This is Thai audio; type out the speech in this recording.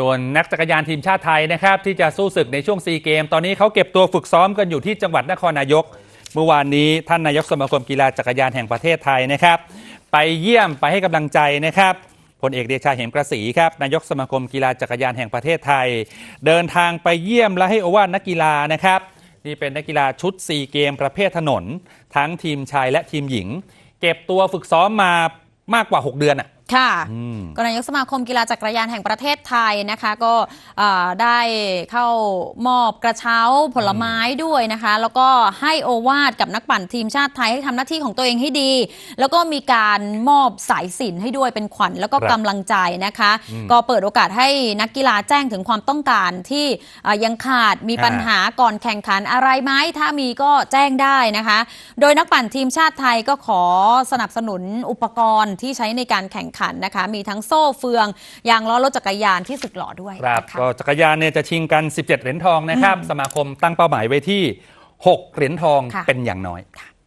ส่วนนักจักรยานทีมชาติไทยนะครับที่จะสู้ศึกในช่วงซีเกม ตอนนี้เขาเก็บตัวฝึกซ้อมกันอยู่ที่จังหวัดนครนายก เมื่อวานนี้ท่านนายกสมาคมกีฬาจักรยานแห่งประเทศไทยนะครับ ไปเยี่ยมไปให้กำลังใจนะครับพลเอกเดชาเหมกระสีครับนายกสมาคมกีฬาจักรยานแห่งประเทศไทย เดินทางไปเยี่ยมและให้โอวาทนักกีฬานะครับนี่เป็นนักกีฬาชุด4เกมประเภทถนน ทั้งทีมชายและทีมหญิง เก็บตัวฝึกซ้อมมามากกว่า 6 เดือนอะ ค่ะอืมก็นายกสมาคมกีฬาจักรยานแห่งประเทศไทยนะคะ ก็เอ่อได้เข้ามอบกระเช้าผลไม้ด้วยนะคะ แล้วก็ให้โอวาดกับนักปั่นทีมชาติไทยให้ทำหน้าที่ของตัวเองให้ดี แล้วก็มีการมอบสายสิญจนให้ด้วยเป็นขวัญแล้วก็ครับกำลังใจนะคะอืมก็เปิดโอกาสให้นักกีฬาแจ้งถึงความต้องการที่เอ่อยังขาดมีอ่าปัญหาก่อนแข่งขันอะไรไหมถ้ามีก็แจ้งได้นะคะ โดยนักปั่นทีมชาติไทยก็ขอสนับสนุนอุปกรณ์ที่ใช้ในการแข่งขันนะคะ มีทั้งโซ่เฟือง ยางล้อรถจักรยานที่สึกหล่อด้วยครับนะคะก็จักรยานเนี่ยจะชิงกัน 17 เหรียญทองนะครับ สมาคมตั้งเป้าหมายไว้ที่ 6 เหรียญทองค่ะ เป็นอย่างน้อย